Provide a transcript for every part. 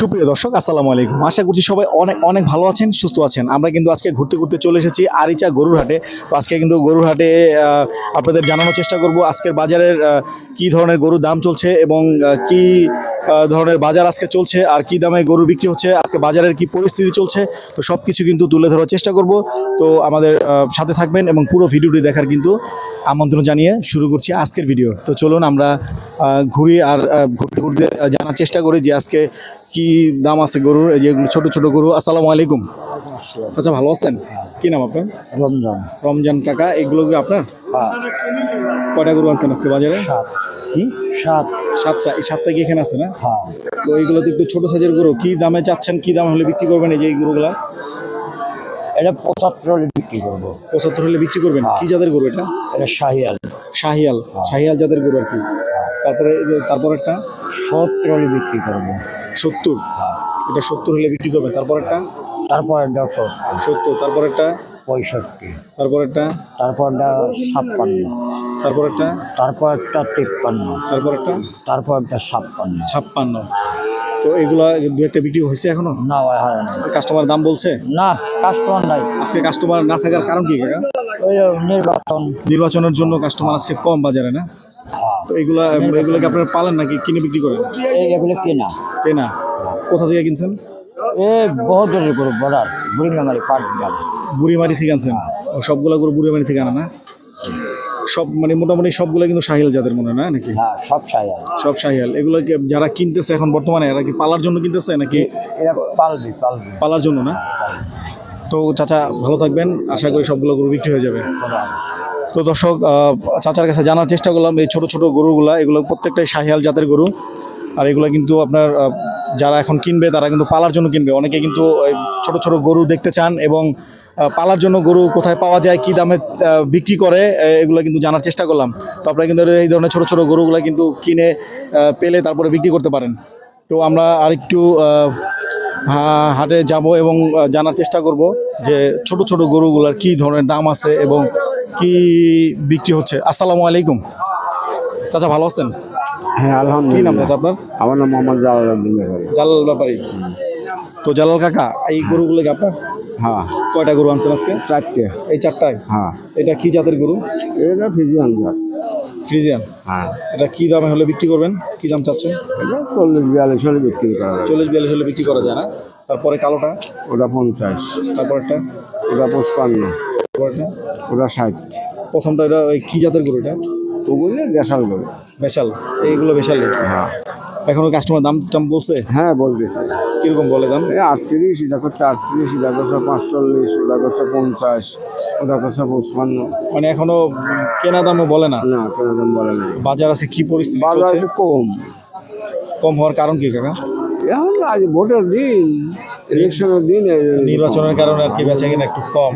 সুপ্রিয় দর্শক, আসসালামু আলাইকুম। আশা করছি সবাই অনেক অনেক ভালো আছেন, সুস্থ আছেন। আমরা কিন্তু আজকে ঘুরতে ঘুরতে চলে এসেছি আরিচা গরুর হাটে তো আজকে কিন্তু গরুর হাটে আপনাদের জানানোর চেষ্টা করব আজকের বাজারের কি ধরনের গরুর দাম চলছে এবং কি ধরনের বাজার আজকে চলছে আর কি দামে গরু বিক্রি হচ্ছে, আজকে বাজারের কি পরিস্থিতি চলছে, তো সব কিছু কিন্তু তুলে ধরার চেষ্টা করব। তো আমাদের সাথে থাকবেন এবং পুরো ভিডিওটি দেখার কিন্তু আমন্ত্রণ জানিয়ে শুরু করছি আজকের ভিডিও। তো চলুন আমরা ঘুরি আর ঘুরতে ঘুরতে জানার চেষ্টা করি যে আজকে কি দাম আছে গরুর, এই যেগুলো ছোট ছোট গরু। আসসালামু আলাইকুম। আচ্ছা ভালো আছেন? কি নাম আপনার? রমজান। রমজান কাকা এগুলো কি আপনার? হ্যাঁ। কয়টা গরু আনছেন আজকে বাজারে? সাত। সাতটা এই সাতটা কি এখানে আছে না? হ্যাঁ। তো এইগুলো তো একটু ছোট সাইজের গরু কি দামে চাচ্ছেন কি দাম হলে বিক্রি করবেন এই যে এই গরুগুলা? এটা পঁচাত্তর হলে বিক্রি করব। পঁচাত্তর হলে বিক্রি করবেন? কি জাতের গরু এটা? এটা শাহিয়াল। শাহিয়াল। শাহিয়াল জাতের গরু আর কি। তারপরে তারপর একটা সত্তর হলে বিক্রি করব। সত্তর? এটা সত্তর হলে বিক্রি করবেন। তারপর একটা তারপর এটা সত্তর। তারপর একটা পঁয়ষট্টি। তারপর একটা তারপর এটা ছাপ্পান্ন। তারপর একটা তারপর একটা তিপ্পান্ন। তারপর একটা তারপর একটা ছাপ্পান্ন। ছাপ্পান্ন। তো এগুলা দু একটা বিক্রি হয়েছে এখনও? না হয় না। কাস্টমার দাম বলছে? না কাস্টমার নাই। আজকে কাস্টমার না থাকার কারণ কি? কাকা ওই নির্বাচন। নির্বাচনের জন্য কাস্টমার আজকে কম বাজারে না? তো এগুলা এগুলোকে আপনারা পালেন নাকি? কিনে বিক্রি করেন? এগুলো কেনা। কেনা? কোথা থেকে কিনছেন? এ বহু দূরের গরু বর্ডার বুড়িঙ্গামারি পাট গেল বুড়িমারি থেকে আনছেন? ও সবগুলা গরু বুড়িমারি থেকে আনা না? সব মানে মোটামুটি সবগুলা কিন্তু শাহিল জাতের মনে হয় না নাকি? হ্যাঁ সব শাহিয়াল সব শাহিয়াল এগুলোকে যারা কিনতেছে এখন বর্তমানে এরা কি পালার জন্য কিনতেছে নাকি? এটা পালবি পালবি। পালার জন্য না? তো চাচা ভালো থাকবেন। আশা করি সবগুলো গরু বিক্রি হয়ে যাবে। তো দর্শক চাচার কাছে জানার চেষ্টা করলাম, এই ছোট ছোট গরুগুলা, এগুলো প্রত্যেকটাই শাহিয়াল জাতের গরু। আর এগুলো কিন্তু আপনার যারা এখন কিনবে, তারা কিন্তু পালার জন্য কিনবে। অনেকে কিন্তু ছোট ছোট গরু দেখতে চান এবং পালার জন্য গরু কোথায় পাওয়া যায়, কি দামে বিক্রি করে এগুলো কিন্তু জানার চেষ্টা করলাম। তো আপনারা কিন্তু এই ধরনের ছোট ছোট গরুগুলো কিন্তু কিনে পেলে তারপরে বিক্রি করতে পারেন। তো আমরা আরেকটু হাটে যাব এবং জানার চেষ্টা করব যে ছোট ছোট গরুগুলার কি ধরনের দাম আছে এবং কি বিক্রি হচ্ছে। আসসালামু আলাইকুম। চাচা ভালো আছেন? হ্যাঁ কি নাম আলহামদুলিল্লাহ চাচা আপনার? আমার নাম মোহাম্মদ জালালউদ্দিন ব্যাপারী। জালাল ব্যাপারী। তো জালাল কাকা এই গরুগুলো কি আপনার? হ্যাঁ। কয়টা গরু আনছেন আজকে? চারটে। এই চারটায়? হ্যাঁ। এটা কি জাতের গরু? এটা ফিজিয়ান জাত। ফ্রিজিয়ান? হ্যাঁ। এটা কি দামে হলে বিক্রি করবেন? কি দাম চাচ্ছেন? চল্লিশ বিয়াল্লিশ হলে বিক্রি করা যায়। চল্লিশ বিয়াল্লিশ হলে বিক্রি করা যায় না? তারপরে কালোটা? ওটা পঞ্চাশ। তারপরটা ওটা পঁচপান্ন। তারপরটা ওটা ষাট। প্রথমটা এটা ওই কি জাতের গরু এটা? ওগুলো বেশাল গরু। বেশাল এইগুলো বেশাল হ্যাঁ। এখনও কাস্টমার দাম টাম বলছে? হ্যাঁ বলতেছে। কীরকম বলে দাম? আটত্রিশ এটা করছে আটত্রিশ এটা করছে পাঁচচল্লিশ ওটা করছে পঞ্চাশ ওটা করছে পঁচপান্ন। মানে এখনও কেনা দামও বলে না? না কেনা দাম বলে না। বাজার আছে কি পরিস্থিতি বাজার? একটু কম। কম হওয়ার কারণ কি কাকা? এখন আজ ভোটের দিন ইলেকশনের দিন নির্বাচনের কারণে আর কি বেচা কিনা একটু কম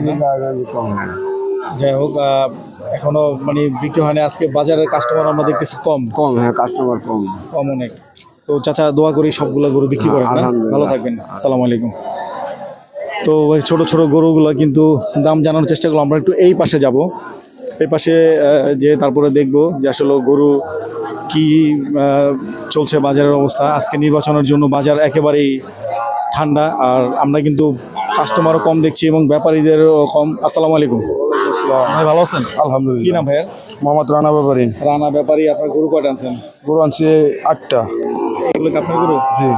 কম হ্যাঁ। যাই হোক এখনও মানে বিক্রি হয়নি আজকে বাজারের কাস্টমার আমরা দেখতেছি কম। কম হ্যাঁ কাস্টমার কম। কম অনেক। তো চাচা দোয়া করি সবগুলো গরু বিক্রি করেন না। ভালো থাকবেন। আসসালামু আলাইকুম। তো ওই ছোট ছোট গরুগুলো কিন্তু দাম জানানোর চেষ্টা করলাম। আমরা একটু এই পাশে যাব। এই পাশে যে তারপরে দেখব যে আসলে গরু কি চলছে বাজারের অবস্থা। আজকে নির্বাচনের জন্য বাজার একেবারেই ঠান্ডা। আর আমরা কিন্তু কাস্টমারও কম দেখছি এবং ব্যাপারীদেরও কম। আসসালামু আলাইকুম। ভাই ভালো আছেন? কি আলহামদুলিল্লাহ নাম ভাইয়ের? মোহাম্মদ রানা ব্যাপারী। রানা ব্যাপারী আপনার গরু কয়টা আনছেন? গরু আনছে আটটা। এগুলো আপনার গরু? জি।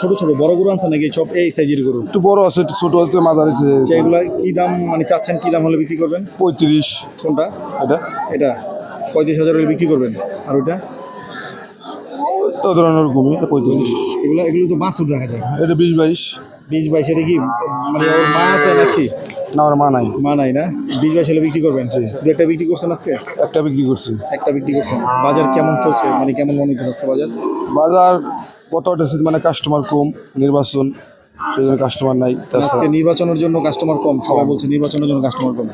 ছোট ছোট বড় গরু আনছেন নাকি? সব এই সাইজের গরু? একটু বড় আছে একটু ছোট আছে মাঝারি আছে। আচ্ছা এগুলো কি দাম মানে চাচ্ছেন কি দাম হলে বিক্রি করবেন? পঁয়ত্রিশ। কোনটা? এটা? এটা। পঁয়ত্রিশ হাজার হলে বিক্রি করবেন। আর ওইটা? তো ধরনের পঁয়ত্রিশ। এগুলো এগুলো তো মাছ রাখা যায়। এটা বিশ বাইশ। বিশ বাইশ এটা কি মানে ওর মা আছে নাকি? না আমার মা নাই। মা নাই না? বিশ বাইশ হলে বিক্রি করবেন? একটা বিক্রি করছেন আজকে? একটা বিক্রি করছি। একটা বিক্রি করছেন। বাজার কেমন চলছে? মানে কেমন মনে হচ্ছে আজকে বাজার? বাজার কত মানে কাস্টমার কম নির্বাচন সেই জন্য কাস্টমার নাই। আজকে নির্বাচনের জন্য কাস্টমার কম সবাই বলছে নির্বাচনের জন্য কাস্টমার কম।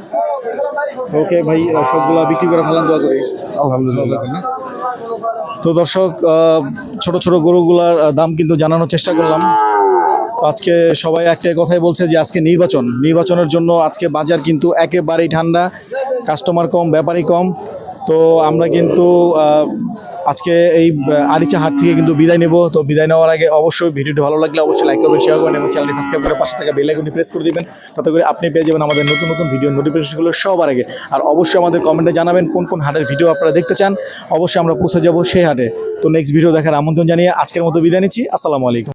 ওকে ভাই সবগুলা বিক্রি করে ফেলান দোয়া করি। আলহামদুলিল্লাহ। তো দর্শক ছোট ছোট গরুগুলার দাম কিন্তু জানানোর চেষ্টা করলাম। আজকে সবাই একটাই কথাই বলছে যে আজকে নির্বাচন। নির্বাচনের জন্য আজকে বাজার কিন্তু একেবারেই ঠান্ডা কাস্টমার কম, ব্যাপারই কম। তো আমরা কিন্তু আজকে এই আরিচা হাট থেকে কিন্তু বিদায় নেব। তো বিদায় নেওয়ার আগে অবশ্যই ভিডিওটি ভালো লাগলে অবশ্যই লাইক করবেন শেয়ার করবেন এবং চ্যানেলটি সাবস্ক্রাইব করে পাশে থাকা বেল আইকনটি প্রেস করে দেবেন। তাতে করে আপনি পেয়ে যাবেন আমাদের নতুন নতুন ভিডিও নোটিফিকেশনগুলো সবার আগে। আর অবশ্যই আমাদের কমেন্টে জানাবেন কোন কোন হাটের ভিডিও আপনারা দেখতে চান। অবশ্যই আমরা পৌঁছে যাব সেই হাটে। তো নেক্সট ভিডিও দেখার আমন্ত্রণ জানিয়ে আজকের মতো বিদায় নিচ্ছি। আসসালামু আলাইকুম।